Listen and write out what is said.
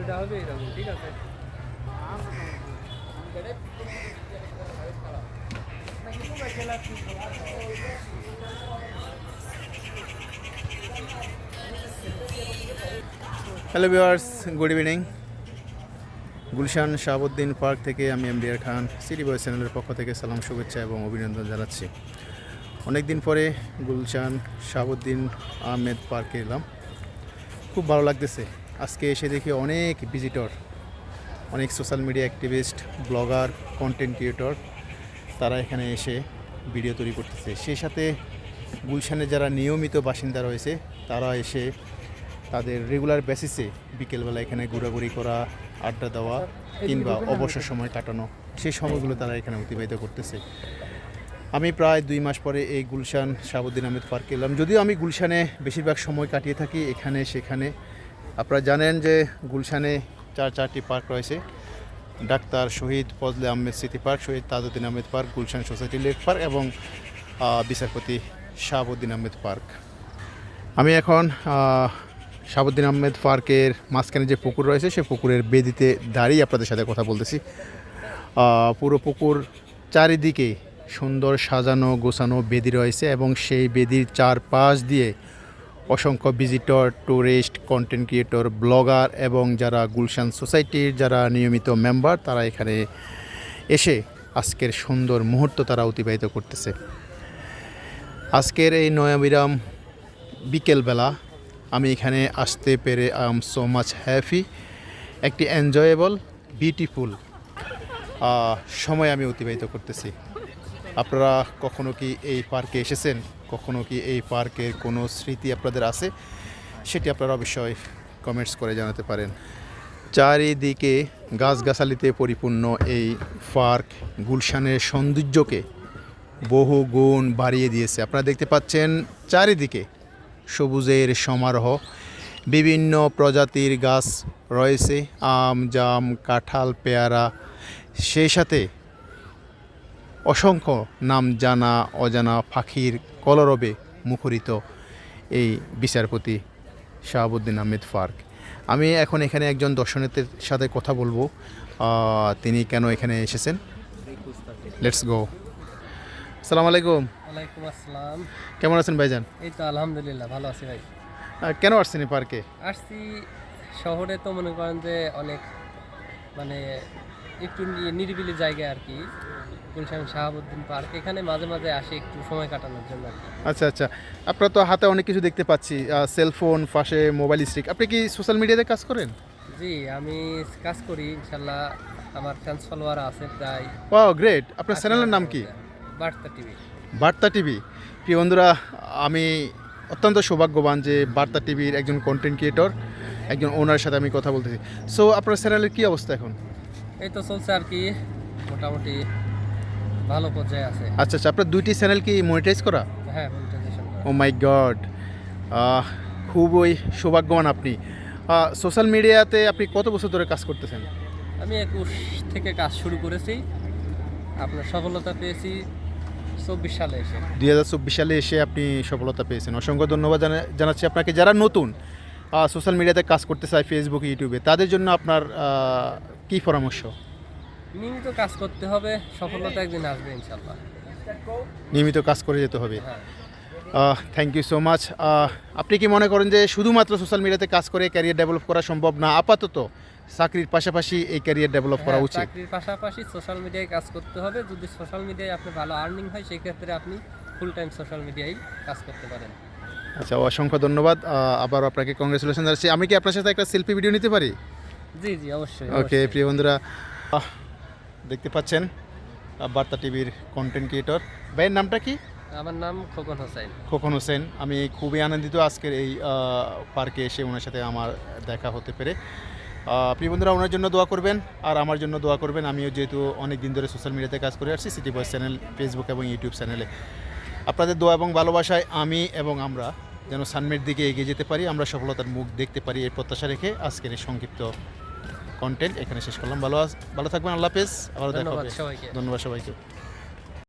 ভিডিওটা হবে এরকম, ঠিক আছে? Hello viewers good evening Gulshan Shahabuddin park থেকে আমি এমডিআর খান সিটি বয় চ্যানেলের পক্ষ থেকে সালাম, শুভেচ্ছা এবং অভিনন্দন জানাচ্ছি। অনেক দিন পরে গুলশান শাহাবুদ্দিন আহমেদ পার্কে এলাম। খুব ভালো লাগতেছে। আজকে এসে দেখি অনেক ভিজিটর অনেক social media activist blogger content creator তারা এখানে এসে ভিডিও তৈরি করতেছে। সেই সাথে গুলশানে যারা নিয়মিত বাসিন্দা রয়েছে তারা এসে তাদের রেগুলার বেসিসে বিকেলবেলা এখানে ঘোরাঘুরি করা আড্ডা দেওয়া কিংবা অবসর সময় কাটানো সেই সময়গুলো তারা এখানে অতিবাহিত করতেছে। আমি প্রায় দুই মাস পরে এই গুলশান শাহাবুদ্দিন আহমেদ পার্কে এলাম। যদিও আমি গুলশানে বেশিরভাগ সময় কাটিয়ে থাকি এখানে সেখানে। আপনারা জানেন যে গুলশানে চার চারটি পার্ক রয়েছে। Doctor Shaheed Fazle Ahmed Smriti park, Shaheed Tajuddin Ahmed park, Gulshan society lake park এবং বিচারপতি শাহাবুদ্দিন আহমেদ পার্ক। আমি এখন শাহাবুদ্দিন আহমেদ পার্কের মাঝখানে যে পুকুর রয়েছে সেই পুকুরের বেদিতে দাঁড়িয়ে আপনাদের সাথে কথা বলতেছি। পুরো পুকুর চারিদিকে সুন্দর সাজানো গোছানো বেদি রয়েছে এবং সেই বেদির চারপাশ দিয়ে অসংখ্য visitor tourist content creator blogger এবং যারা গুলশান সোসাইটির যারা নিয়মিত মেম্বার তারা এখানে এসে আজকের সুন্দর মুহূর্ত তারা অতিবাহিত করতেছে। আজকের এই নয়াবিরাম বিকেলবেলা আমি এখানে আসতে পেরে I am so much happy একটি এনজয়েবল বিউটিফুল সময় আমি অতিবাহিত করতেছি। আপনারা কখনো কি এই পার্কে এসেছেন? কখনো কি এই পার্কের কোনো স্মৃতি আপনাদের আছে? সেটি আপনারা অবশ্যই কমেন্টস করে জানাতে পারেন। চারিদিকে গাছগাছালিতে পরিপূর্ণ এই পার্ক গুলশানের সৌন্দর্যকে বহু গুণ বাড়িয়ে দিয়েছে। আপনারা দেখতে পাচ্ছেন চারিদিকে সবুজের সমারোহ, বিভিন্ন প্রজাতির গাছ রয়েছে, আম, জাম, কাঁঠাল, পেয়ারা। সেই সাথে অসংখ্য নাম জানা অজানা পাখির কলরবে মুখরিত এই বিচারপতি শাহাবুদ্দিন আহমেদ পার্ক আমি এখন এখানে একজন দর্শনার্থীর সাথে কথা বলব। তিনি কেন এখানে এসেছেন? লেটস গো আসসালামু আলাইকুম। ওয়ালাইকুম আসসালাম। কেমন আছেন ভাইজান? এই তো আলহামদুলিল্লাহ ভালো আছি ভাই। কেন আসছেন এই পার্কে? আসছি শহরে তো মনে করেন যে অনেক মানে একটু নিরিবিলি জায়গা আর কি। গুলশান শাহাবুদ্দিন পার্ক। এখানে মাঝে মাঝে আসি একটু সময় কাটানোর জন্য আচ্ছা আচ্ছা। আপনার তো হাতে অনেক কিছু দেখতে পাচ্ছি সেলফোন পাশে মোবাইল স্টিক আপনি কি সোশ্যাল মিডিয়াতে কাজ করেন? জি আমি কাজ করি ইনশাল্লাহ আমার ফ্যান্স ফলোয়ার আছে প্রায় ও গ্রেট আপনার চ্যানেলের নাম কি? বার্তা টিভি। বার্তা টিভি। প্রিয় বন্ধুরা আমি অত্যন্ত সৌভাগ্যবান যে বার্তা টিভির একজন কন্টেন্ট ক্রিয়েটর একজন ওনার সাথে আমি কথা বলতেছি। সো আপনার চ্যানেলের কি অবস্থা এখন? এই তো চলছে আর কি মোটামুটি ভালো পর্যায়ে আছে। আচ্ছা আচ্ছা আপনার দুইটি চ্যানেল কি মনিটাইজ করা? হ্যাঁ করা। ও মাই গড খুবই সৌভাগ্যবান আপনি। সোশ্যাল মিডিয়াতে আপনি কত বছর ধরে কাজ করতেছেন? আমি একুশ থেকে কাজ শুরু করেছি। আপনার সফলতা পেয়েছি চব্বিশ সালে এসে। দুই হাজার চব্বিশ সালে এসে আপনি সফলতা পেয়েছেন। অসংখ্য ধন্যবাদ জানা- জানাচ্ছি আপনাকে। যারা নতুন সোশ্যাল মিডিয়াতে কাজ করতে চায় ফেসবুক ইউটিউবে তাদের জন্য আপনার কি পরামর্শ? নিয়মিত কাজ করতে হবে সফলতা একদিন আসবে ইনশাল্লাহ নিয়মিত কাজ করে যেতে হবে। থ্যাংক ইউ সো মাচ আপনি কি মনে করেন যে শুধুমাত্র সোশ্যাল মিডিয়াতে কাজ করে ক্যারিয়ার ডেভেলপ করা সম্ভব না? আপাতত চাকরির পাশাপাশি এই ক্যারিয়ার ডেভেলপ করা হ্যাঁ, উচিত। চাকরির পাশাপাশি সোশ্যাল মিডিয়ায় কাজ করতে হবে। যদি সোশ্যাল মিডিয়ায় আপনি ভালো আর্নিং হয় সেই ক্ষেত্রে আপনি ফুল টাইম সোশ্যাল মিডিয়ায় কাজ করতে পারেন। আচ্ছা অসংখ্য ধন্যবাদ। আবার আপনাকে কংগ্রেচুলেশন জানাচ্ছি। আমি কি আপনার সাথে একটা সেলফি ভিডিও নিতে পারি? জি জি অবশ্যই ওকে। প্রিয় বন্ধুরা দেখতে পাচ্ছেন বার্তা টিভির কন্টেন্ট ক্রিয়েটর ভাইয়ের নামটা কি? আমার নাম খোকন হোসেন। খোকন হোসেন। আমি খুবই আনন্দিত আজকের এই পার্কে এসে ওনার সাথে আমার দেখা হতে পেরে। প্রিয় বন্ধুরা ওনার জন্য দোয়া করবেন আর আমার জন্য দোয়া করবেন। আমিও যেহেতু অনেক দিন ধরে সোশ্যাল মিডিয়াতে কাজ করে আসছি সিটি বয়েস চ্যানেল ফেসবুক এবং ইউটিউব চ্যানেলে আপনাদের দোয়া এবং ভালোবাসায় আমি এবং আমরা যেন সানমের দিকে এগিয়ে যেতে পারি আমরা সফলতার মুখ দেখতে পারি এই প্রত্যাশা রেখে আজকের এই সংক্ষিপ্ত কন্টেন্ট এখানে শেষ করলাম। ভালো ভালো থাকবেন আল্লাহ হাফেজ। আবার দেখা ধন্যবাদ হবে। ধন্যবাদ সবাইকে।